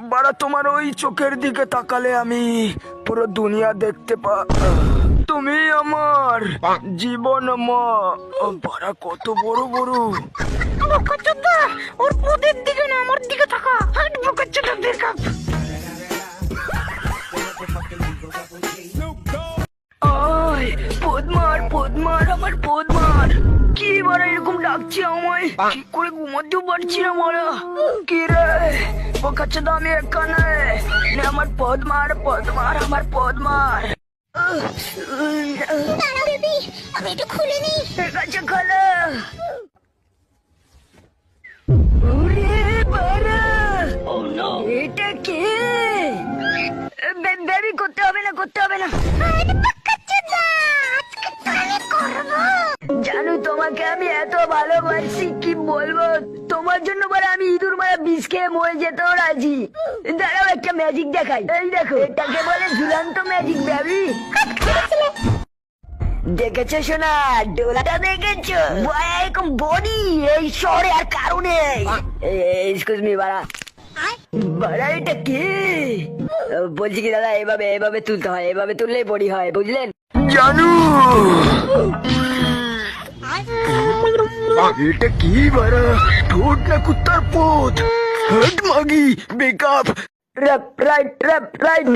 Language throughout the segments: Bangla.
বাড়া তোমার ওই চোখের দিকে তাকালে আমি পুরো দুনিয়া দেখতে পা তুমি আমার জীবন মা বাড়া কত বড় বড়। বোকাচোদা ওর পদের দিকে না আমার দিকে থাকা হাট বোকাচোদা আয় পদ্মার পদ্মার আমার পদ্মার। কি বারা এরকম ডাকছে আমায়? ঠিক করে ঘুমাতেও পারছি না মারা। কি রে? বোকাচ্ছে তো আমি এখানে। নে আমার পদ্মার পদ্মার আমার পদ্মার দাঁড়া বেবি আমি একটু খুলে নিই। ঠিক আছে খোলো। বাড়া! এটা কে? বেবি করতে হবে না করতে হবে না। তোমাকে আমি এত ভালোবাসি, কি বলব? তোমার জন্য বলে আমি ইঁদুর মারা বিষ খেয়ে মরে যেতেও রাজি। দাঁড়াও, একটা ম্যাজিক দেখাই। এই দেখো, এটাকে বলে ঝুলান্ত ম্যাজিক বেবি দেখেছ শোনা ডোলাটা দেখেছ? এরকম বডি, এই শহরে আর কারণে এক্সকিউজ মি বাড়া। বাড়া, এটা কি? বলছি কি, দাদা, এভাবে এভাবে তুলতে হয়, এভাবে তুললেই বডি হয়, বুঝলেন? জানু! এটা কি বারা ঠোঁট না কুত্তার পোত। হাট মাগি backup trap right trap right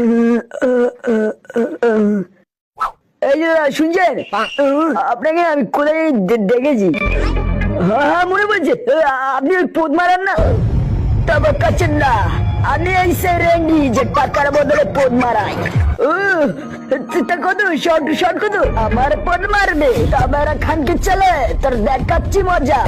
এই যে শুনছেন? আপনাকে আমি কোথায় দেখেছি। হ্যাঁ হ্যাঁ মনে পড়ছে। আপনি ওই পোদ মারেন না। তবে কাছেন না আমি এই সে রেন্ডি যে টাকার বদলে পোদ মারাই ও, কদু শর্ট শর্ট কত আমার পোদ মারবে তবে খানকে চলে তোর দেখাচ্ছি মজা